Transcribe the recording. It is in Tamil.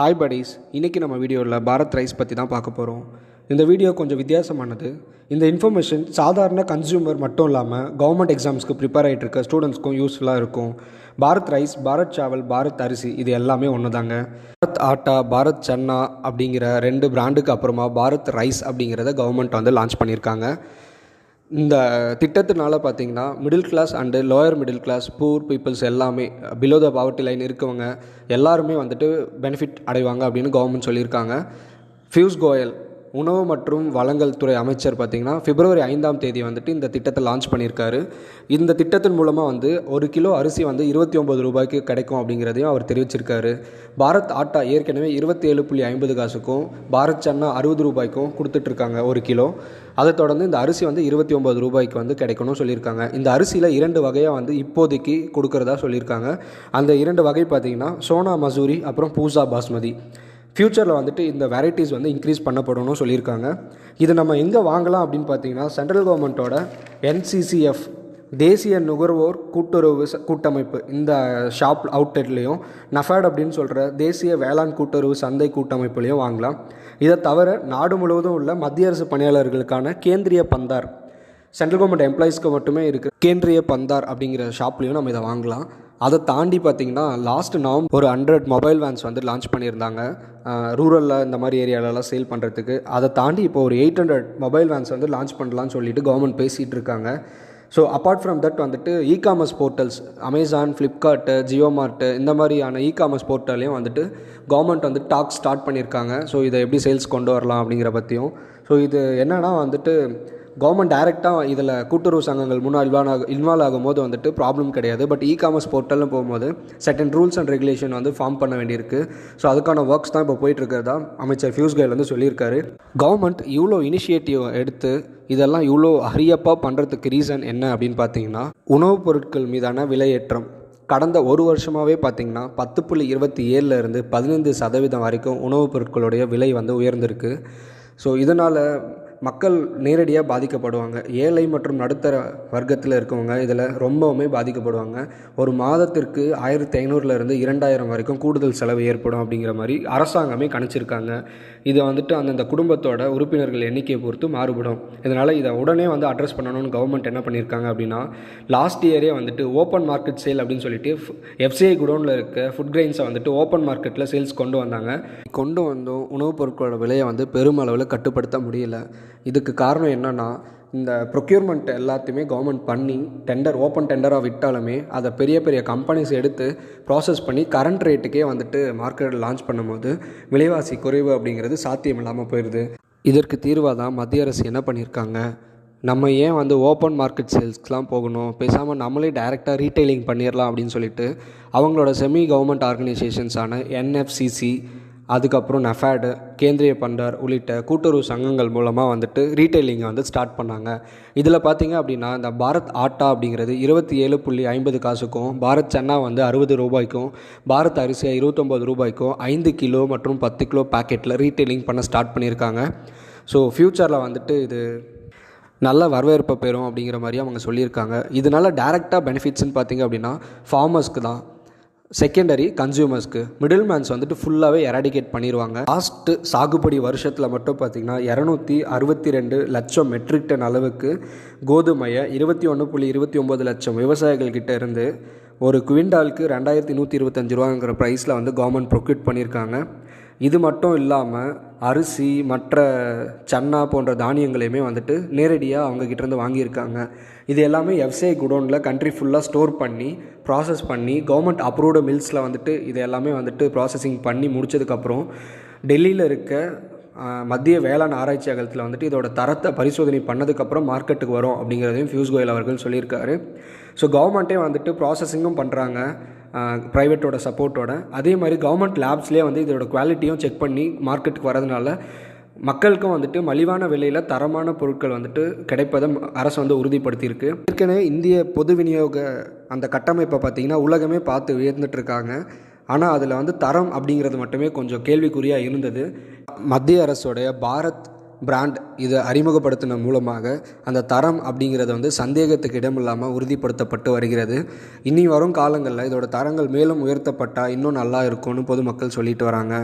ஹாய் படிஸ் இன்றைக்கி நம்ம வீடியோவில் பாரத் ரைஸ் பற்றி தான் பார்க்க போகிறோம் இந்த வீடியோ கொஞ்சம் வித்தியாசமானது. இந்த இன்ஃபர்மேஷன் சாதாரண கன்சியூமர் மட்டும் இல்லாமல் கவர்மெண்ட் எக்ஸாம்ஸ்க்கு ப்ரிப்பேர் ஆகிட்டு இருக்க ஸ்டூடெண்ட்ஸ்க்கும் யூஸ்ஃபுல்லாக இருக்கும். பாரத் ரைஸ் பாரத் சாவல் பாரத் அரிசி இது எல்லாமே ஒன்று தாங்க பாரத் ஆட்டா பாரத் சன்னா அப்படிங்கிற ரெண்டு பிராண்டுக்கு அப்புறமா பாரத் ரைஸ் அப்படிங்கிறத கவர்மெண்ட் வந்து லான்ச் பண்ணியிருக்காங்க. இந்த திட்டத்தினால பார்த்தீங்கன்னா middle class and lower middle class poor peoples எல்லாமே பிலோ த பாவர்ட்டி லைன் இருக்கவங்க எல்லாருமே வந்துட்டு பெனிஃபிட் அடைவாங்க அப்படின்னு கவர்மெண்ட் சொல்லியிருக்காங்க. ஃபியூஸ் கோயல் உணவு மற்றும் வழங்கல் துறை அமைச்சர் பார்த்திங்கன்னா பிப்ரவரி ஐந்தாம் தேதி வந்துட்டு இந்த திட்டத்தை லான்ச் பண்ணியிருக்காரு. இந்த திட்டத்தின் மூலமாக வந்து ஒரு கிலோ அரிசி வந்து இருபத்தி ஒம்பது ரூபாய்க்கு கிடைக்கும் அப்படிங்கிறதையும் அவர் தெரிவிச்சிருக்காரு. பாரத் ஆட்டா ஏற்கனவே இருபத்தி ஏழு புள்ளி ஐம்பது காசுக்கும் பாரத் சன்னா அறுபது ரூபாய்க்கும் கொடுத்துட்ருக்காங்க ஒரு கிலோ. அதை தொடர்ந்து இந்த அரிசி வந்து இருபத்தி ஒம்பது ரூபாய்க்கு வந்து கிடைக்கணும்னு சொல்லியிருக்காங்க. இந்த அரிசியில் இரண்டு வகையாக வந்து இப்போதைக்கு கொடுக்குறதா சொல்லியிருக்காங்க. அந்த இரண்டு வகை பார்த்திங்கன்னா சோனா மசூரி அப்புறம் பூசா பாஸ்மதி. ஃப்யூச்சரில் வந்துட்டு இந்த வெரைட்டிஸ் வந்து இன்க்ரீஸ் பண்ணப்படணும்னு சொல்லியிருக்காங்க. இது நம்ம எங்கே வாங்கலாம் அப்படின்னு பார்த்தீங்கன்னா சென்ட்ரல் கவர்மெண்ட்டோட என்சிசிஎஃப் தேசிய நுகர்வோர் கூட்டுறவு கூட்டமைப்பு இந்த ஷாப் அவுட்லெட்லேயும் நஃபேட் அப்படின்னு சொல்கிற தேசிய வேளாண் கூட்டுறவு சந்தை கூட்டமைப்புலேயும் வாங்கலாம். இதை தவிர நாடு முழுவதும் உள்ள மத்திய அரசு பணியாளர்களுக்கான கேந்திரிய பந்தார் சென்ட்ரல் கவர்மெண்ட் எம்ப்ளாயீஸ்க்கு மட்டுமே இருக்குது கேந்திரிய பந்தார் அப்படிங்கிற ஷாப்லேயும் நம்ம இதை வாங்கலாம். அதை தாண்டி பார்த்தீங்கன்னா லாஸ்ட் நவம்பர் ஒரு ஹண்ட்ரட் மொபைல் வேன்ஸ் வந்து லான்ச் பண்ணியிருந்தாங்க. ரூரலில் இந்த மாதிரி ஏரியாலலாம் சேல் பண்ணுறதுக்கு அதை தாண்டி இப்போ ஒரு எயிட் ஹண்ட்ரட் மொபைல் வேன்ஸ் வந்து லான்ச் பண்ணலாம்னு சொல்லிட்டு கவர்மெண்ட் பேசிகிட்டு இருக்காங்க. ஸோ அப்பார்ட் ஃப்ரம் தட் வந்துட்டு e commerce portals Amazon Flipkart Jio mart இந்த மாதிரியான இ காமர்ஸ் போர்ட்டல்லையும் வந்துட்டு கவர்மெண்ட் வந்து டாக் ஸ்டார்ட் பண்ணியிருக்காங்க. ஸோ இதை எப்படி சேல்ஸ் கொண்டு வரலாம் அப்படிங்கிற பற்றியும் ஸோ இது என்னென்னா வந்துட்டு கவர்மெண்ட் டைரெக்டாக இதில் கூட்டுறவு சங்கங்கள் முன்னாள் இன்வால்வ் ஆகும் இன்வால்வ் ஆகும்போது வந்துட்டு ப்ராப்ளம் கிடையாது. பட் இ காமர்ஸ் போர்ட்டல்னு போகும்போது செட்டன் ரூல்ஸ் அண்ட் ரெகுலேஷன் வந்து ஃபார்ம் பண்ண வேண்டியிருக்கு. ஸோ அதுக்கான ஒர்க்ஸ் தான் இப்போ போயிட்டுருக்கிறதா அமைச்சர் ஃபியூஸ் கைல் வந்து சொல்லியிருக்காரு. கவர்மெண்ட் இவ்வளோ இனிஷியேட்டிவ் எடுத்து இதெல்லாம் இவ்வளோ ஹரியப்பாக பண்ணுறதுக்கு ரீசன் என்ன அப்படின்னு பார்த்தீங்கன்னா உணவுப் பொருட்கள் மீதான விலையேற்றம். கடந்த ஒரு வருஷமாகவே பார்த்தீங்கன்னா பத்து புள்ளி இருபத்தி ஏழுலேருந்து பதினைந்து சதவீதம் வரைக்கும் உணவுப் பொருட்களுடைய விலை வந்து உயர்ந்திருக்கு. ஸோ இதனால் மக்கள் நேரடியாக பாதிக்கப்படுவாங்க. ஏழை மற்றும் நடுத்தர வர்க்கத்தில் இருக்கவங்க இதில் ரொம்பவுமே பாதிக்கப்படுவாங்க. ஒரு மாதத்திற்கு ஆயிரத்தி ஐநூறுலேருந்து இரண்டாயிரம் வரைக்கும் கூடுதல் செலவு ஏற்படும் அப்படிங்கிற மாதிரி அரசாங்கமே கணிச்சிருக்காங்க. இதை வந்துட்டு அந்தந்த குடும்பத்தோட உறுப்பினர்கள் எண்ணிக்கையை பொறுத்து மாறுபடும். இதனால் இதை உடனே வந்து அட்ரஸ் பண்ணணும்னு கவர்மெண்ட் என்ன பண்ணியிருக்காங்க அப்படின்னா லாஸ்ட் இயரே வந்துட்டு ஓப்பன் மார்க்கெட் சேல் அப்படின்னு சொல்லிட்டு எஃப்சிஐ குடோனில் இருக்க ஃபுட் கிரெயின்ஸை வந்துட்டு ஓப்பன் மார்க்கெட்டில் சேல்ஸ் கொண்டு வந்தாங்க. கொண்டு வந்தும் உணவுப் பொருட்களோட விலையை வந்து பெருமளவில் கட்டுப்படுத்த முடியல. இதுக்கு காரணம் என்னென்னா இந்த ப்ரொக்யூர்மெண்ட் எல்லாத்தையுமே கவர்மெண்ட் பண்ணி டெண்டர் ஓப்பன் டெண்டராக விட்டாலுமே அதை பெரிய பெரிய கம்பெனிஸ் எடுத்து ப்ராசஸ் பண்ணி கரண்ட் ரேட்டுக்கே வந்துட்டு மார்க்கெட்டில் லான்ச் பண்ணும்போது விலைவாசி குறைவு அப்படிங்கிறது சாத்தியம் இல்லாமல் போயிடுது இதற்கு தீர்வாக தான் மத்திய அரசு என்ன பண்ணியிருக்காங்க? நம்ம ஏன் வந்து ஓப்பன் மார்க்கெட் சேல்ஸ்க்குலாம் போகணும்? பேசாமல் நம்மளே டைரெக்டாக ரீட்டைலிங் பண்ணிடலாம் அப்படின்னு சொல்லிட்டு அவங்களோட செமி கவர்மெண்ட் ஆர்கனைசேஷன்ஸான என்எஃப்சிசி அதுக்கப்புறம் நஃபேடு கேந்திரிய பண்டார் உள்ளிட்ட கூட்டுறவு சங்கங்கள் மூலமாக வந்துட்டு ரீட்டைலிங்கை வந்து ஸ்டார்ட் பண்ணாங்க. இதில் பார்த்தீங்க அப்படின்னா இந்த பாரத் ஆட்டா அப்படிங்கிறது இருபத்தி ஏழு புள்ளி ஐம்பது காசுக்கும் பாரத் சன்னா வந்து அறுபது ரூபாய்க்கும் பாரத் அரிசியாக இருபத்தொம்பது ரூபாய்க்கும் ஐந்து கிலோ மற்றும் பத்து கிலோ பேக்கெட்டில் ரீட்டைலிங் பண்ண ஸ்டார்ட் பண்ணியிருக்காங்க. ஸோ ஃப்யூச்சரில் வந்துட்டு இது நல்ல வரவேற்பை பெறும் அப்படிங்கிற மாதிரி அவங்க சொல்லியிருக்காங்க. இதனால டேரெக்டாக பெனிஃபிட்ஸ்னு பார்த்தீங்க அப்படின்னா ஃபார்மர்ஸ்க்கு தான். செகண்டரி கன்சியூமர்ஸ்க்கு மிடில் மேன்ஸ் வந்துட்டு ஃபுல்லாகவே எராடிகேட் பண்ணிடுவாங்க லாஸ்ட்டு சாகுபடி வருஷத்தில் மட்டும் பார்த்தீங்கன்னா இரநூத்தி அறுபத்தி ரெண்டு லட்சம் மெட்ரிக் டன் அளவுக்கு கோதுமையை இருபத்தி ஒன்று புள்ளி இருபத்தி ஒம்பது லட்சம் விவசாயிகள்கிட்ட இருந்து ஒரு குவிண்டாலுக்கு ரெண்டாயிரத்தி நூற்றி இருபத்தஞ்சு ரூபாங்கிற ப்ரைஸில் வந்து கவர்மெண்ட் ப்ரொக்யூட் பண்ணியிருக்காங்க இது மட்டும் இல்லாமல் அரிசி மற்ற சன்னா போன்ற தானியங்களையுமே வந்துட்டு நேரடியாக அவங்கக்கிட்டேருந்து வாங்கியிருக்காங்க. இது எல்லாமே எஃப்சிஐ குடோனில் கண்ட்ரி ஃபுல்லாக ஸ்டோர் பண்ணி ப்ராசஸ் பண்ணி கவர்மெண்ட் அப்ரூவ்டு மில்ஸில் வந்துட்டு இது எல்லாமே வந்துட்டு ப்ராசஸிங் பண்ணி முடிச்சதுக்கப்புறம் டெல்லியில் இருக்க மத்திய வேளாண் ஆராய்ச்சியகத்தில் வந்துட்டு இதோட தரத்தை பரிசோதனை பண்ணதுக்கப்புறம் மார்க்கெட்டுக்கு வரும் அப்படிங்கிறதையும் ஃபியூஸ் கோயல் அவர்கள் சொல்லியிருக்காரு. ஸோ கவர்மெண்ட்டே வந்துட்டு ப்ராசஸிங்கும் பண்ணுறாங்க ப்ரைவேட்டோட சப்போர்ட்டோட அதே மாதிரி கவர்மெண்ட் லேப்ஸ்லேயே வந்து இதோட குவாலிட்டியும் செக் பண்ணி மார்க்கெட்டுக்கு வரதுனால மக்களுக்கும் வந்துட்டு மலிவான விலையில் தரமான பொருட்கள் வந்துட்டு கிடைப்பதை அரசு வந்து உறுதிப்படுத்தியிருக்கு. ஏற்கனவே இந்திய பொது விநியோக அந்த கட்டமைப்பை பார்த்திங்கன்னா உலகமே பார்த்து உயர்ந்துட்டுருக்காங்க. ஆனால் அதில் வந்து தரம் அப்படிங்கிறது மட்டுமே கொஞ்சம் கேள்விக்குறியாக இருந்தது. மத்திய அரசோடைய பாரத் பிராண்ட் இதை அறிமுகப்படுத்தின மூலமாக அந்த தரம் அப்படிங்கிறது வந்து சந்தேகத்துக்கு இடமில்லாமல் உறுதிப்படுத்தப்பட்டு வருகிறது. இனி வரும் காலங்களில் இதோட தரங்கள் மேலும் உயர்த்தப்பட்டால் இன்னும் நல்லா இருக்கும்னு பொதுமக்கள் சொல்லிட்டு வராங்க.